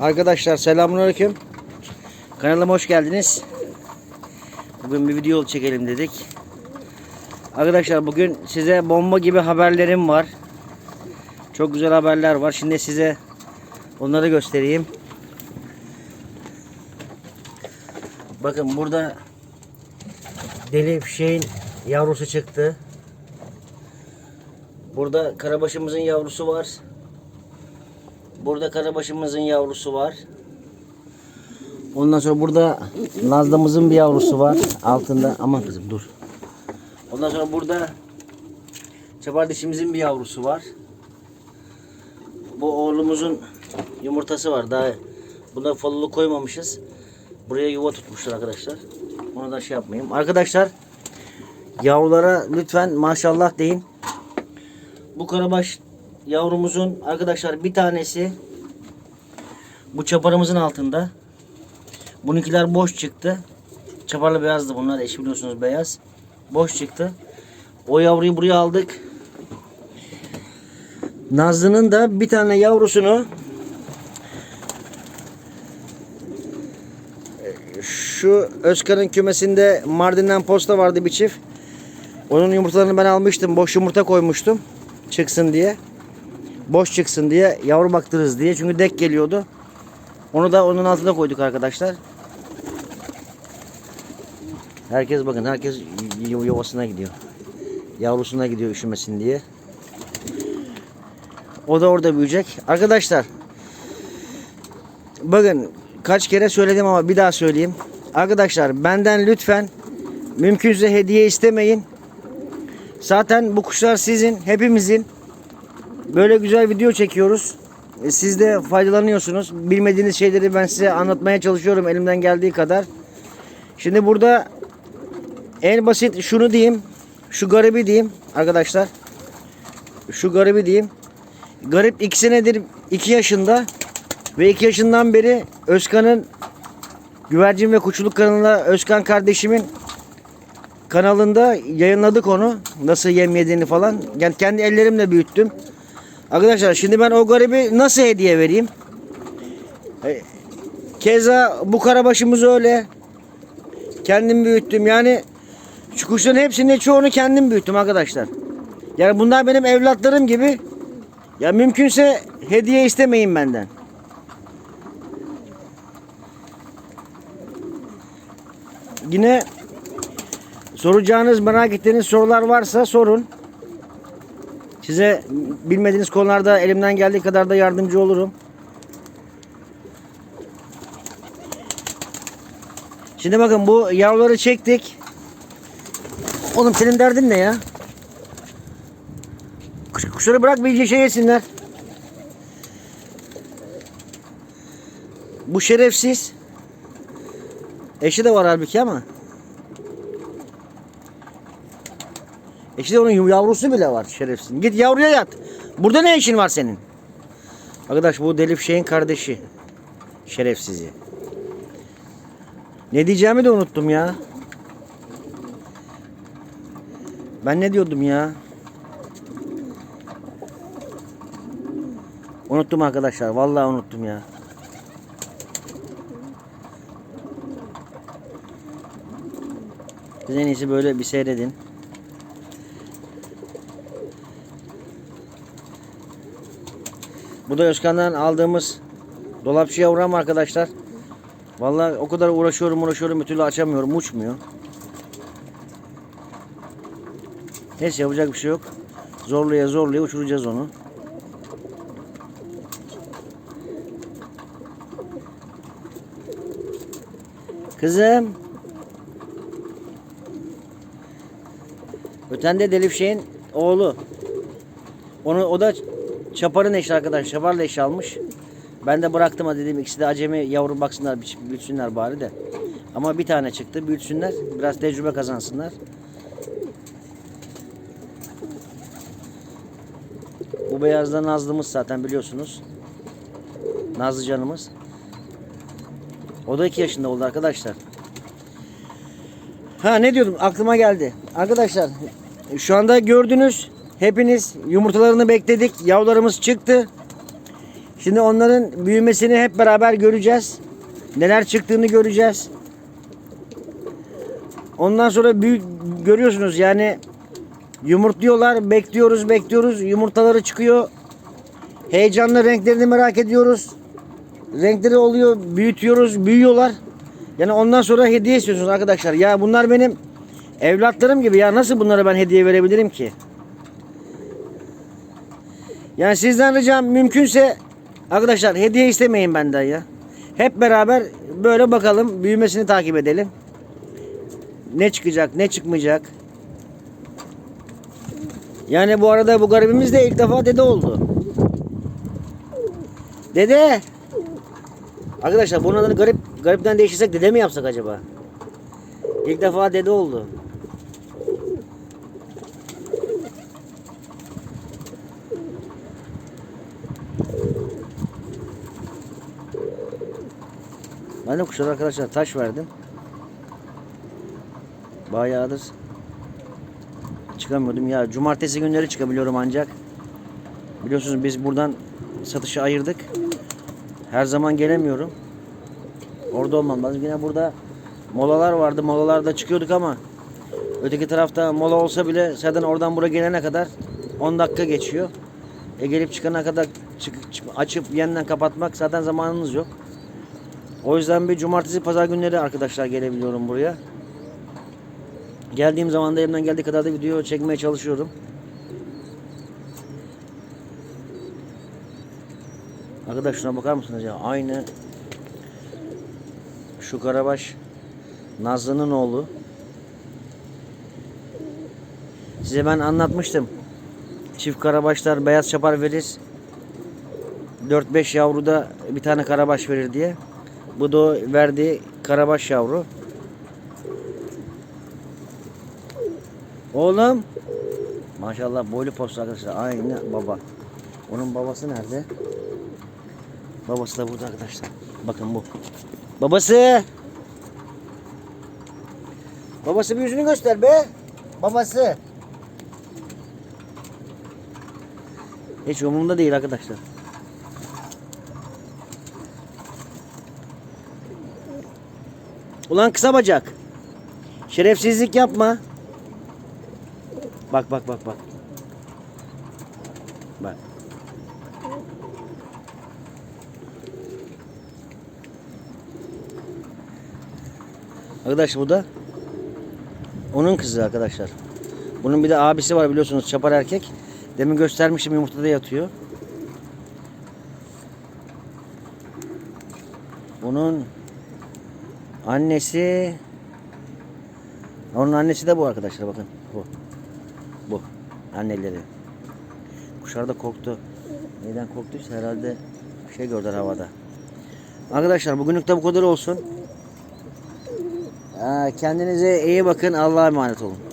Arkadaşlar selamünaleyküm. Kanalıma hoş geldiniz. Bugün bir video çekelim dedik. Arkadaşlar bugün size bomba gibi haberlerim var. Çok güzel haberler var. Şimdi size onları göstereyim. Bakın burada deli fişeğin yavrusu çıktı. Burada karabaşımızın yavrusu var. Burada karabaşımızın yavrusu var. Ondan sonra burada Nazlımızın bir yavrusu var. Altında aman kızım dur. Ondan sonra burada çabar dişimizin bir yavrusu var. Bu oğlumuzun yumurtası var. Daha buna falolu koymamışız. Buraya yuva tutmuşlar arkadaşlar. Onu da şey yapmayayım. Arkadaşlar yavrulara lütfen maşallah deyin. Bu karabaş yavrumuzun arkadaşlar bir tanesi bu çaparımızın altında. Bununkiler boş çıktı. Çaparlı beyazdı bunlar. Eşi biliyorsunuz beyaz. Boş çıktı. O yavruyu buraya aldık. Nazlı'nın da bir tane yavrusunu şu Özkan'ın kümesinde Mardin'den posta vardı bir çift. Onun yumurtalarını ben almıştım. Boş yumurta koymuştum. Çıksın diye. Boş çıksın diye. Yavru baktırırız diye. Çünkü dek geliyordu. Onu da onun altına koyduk arkadaşlar. Herkes bakın herkes yuvasına gidiyor. Yavrusuna gidiyor üşümesin diye. O da orada büyüyecek. Arkadaşlar bakın kaç kere söyledim ama bir daha söyleyeyim. Arkadaşlar benden lütfen mümkünse hediye istemeyin. Zaten bu kuşlar sizin, hepimizin. Böyle güzel video çekiyoruz. E, Siz de faydalanıyorsunuz. Bilmediğiniz şeyleri ben size anlatmaya çalışıyorum elimden geldiği kadar. Şimdi burada en basit şunu diyeyim. Şu garibi diyeyim arkadaşlar. Şu garibi diyeyim. Garip iki senedir 2 yaşında ve 2 yaşından beri Özkan'ın Güvercin ve Kuşçuluk kanalında Özkan kardeşimin kanalında yayınladık onu. Nasıl yem yediğini falan. Yani kendi ellerimle büyüttüm. Arkadaşlar şimdi ben o garibi nasıl hediye vereyim? Keza bu karabaşımız öyle. Kendim büyüttüm. Yani şu kuşların hepsini çoğunu kendim büyüttüm arkadaşlar. Yani bunlar benim evlatlarım gibi. Ya mümkünse hediye istemeyin benden. Yine soracağınız, merak ettiğiniz sorular varsa sorun. Size bilmediğiniz konularda elimden geldiği kadar da yardımcı olurum. Şimdi bakın bu yavruları çektik. Oğlum senin derdin ne ya? Kuş, kuşları bırak bir şey yesinler. Bu şerefsiz. Eşi de var halbuki ama. Eşi de onun yavrusu bile var şerefsiz. Git yavruya yat. Burada ne işin var senin? Arkadaş bu deli şeyin kardeşi. Şerefsizi. Ne diyeceğimi de unuttum ya. Ben ne diyordum ya? Unuttum arkadaşlar. Vallahi unuttum ya. Siz en iyisi böyle bir seyredin. Bu da Özkan'dan aldığımız dolapçı yavrum arkadaşlar. Vallahi o kadar uğraşıyorum uğraşıyorum bir türlü açamıyorum. Uçmuyor. Neyse yapacak bir şey yok. Zorluya zorluya uçuracağız onu. Kızım. Öten de Delif şeyin oğlu. Onu o da Çapar'ın eşi arkadaş. Çapar'la eşi almış. Ben de bıraktım ha dedim ikisi de acemi yavru baksınlar büyütsünler bari de. Ama bir tane çıktı büyütsünler. Biraz tecrübe kazansınlar. Bu beyazda Nazlı'mız zaten biliyorsunuz. Nazlı canımız. O da 2 yaşında oldu arkadaşlar. Ha ne diyordum aklıma geldi. Arkadaşlar şu anda gördünüz hepiniz yumurtalarını bekledik. Yavrularımız çıktı. Şimdi onların büyümesini hep beraber göreceğiz. Neler çıktığını göreceğiz. Ondan sonra büyük görüyorsunuz yani yumurtluyorlar. Bekliyoruz, bekliyoruz. Yumurtaları çıkıyor. Heyecanla renklerini merak ediyoruz. Renkleri oluyor, büyütüyoruz, büyüyorlar. Yani ondan sonra hediye istiyorsunuz arkadaşlar. Ya bunlar benim evlatlarım gibi ya nasıl bunlara ben hediye verebilirim ki? Yani sizden ricam mümkünse arkadaşlar hediye istemeyin benden ya. Hep beraber böyle bakalım, büyümesini takip edelim. Ne çıkacak, ne çıkmayacak. Yani bu arada bu garibimiz de ilk defa dede oldu. Dede. Arkadaşlar bunun adını garip garipten değiştirsek dede mi yapsak acaba? İlk defa dede oldu. Ben de arkadaşlar taş verdim. Bayağıdır çıkamıyordum ya. Cumartesi günleri çıkabiliyorum ancak. Biliyorsunuz biz buradan satışı ayırdık. Her zaman gelemiyorum. Orada olmam lazım. Yine burada molalar vardı. Molalarda çıkıyorduk ama öteki tarafta mola olsa bile zaten oradan buraya gelene kadar 10 dakika geçiyor. E gelip çıkana kadar çık, çık- açıp yeniden kapatmak zaten zamanınız yok. O yüzden bir cumartesi pazar günleri arkadaşlar gelebiliyorum buraya. Geldiğim zaman da elimden geldiği kadar da video çekmeye çalışıyorum. Arkadaş şuna bakar mısınız ya? Aynı şu Karabaş Nazlı'nın oğlu. Size ben anlatmıştım. Çift karabaşlar beyaz çapar verir. 4-5 yavruda bir tane karabaş verir diye. Bu da verdiği karabaş yavru. Oğlum. Maşallah boylu postu arkadaşlar. Aynı baba. Onun babası nerede? Babası da burada arkadaşlar. Bakın bu. Babası. Babası bir yüzünü göster be. Babası. Hiç umurumda değil arkadaşlar. Ulan kısa bacak. Şerefsizlik yapma. Bak bak bak bak. Bak. Arkadaş bu da onun kızı arkadaşlar. Bunun bir de abisi var biliyorsunuz çapar erkek. Demin göstermiştim yumurtada yatıyor. Bunun annesi onun annesi de bu arkadaşlar bakın. Bu. Bu. Anneleri. Kuşlar da korktu. Neyden korktuysa herhalde bir şey gördüler havada. Arkadaşlar bugünlük de bu kadar olsun. Aa, Kendinize iyi bakın. Allah'a emanet olun.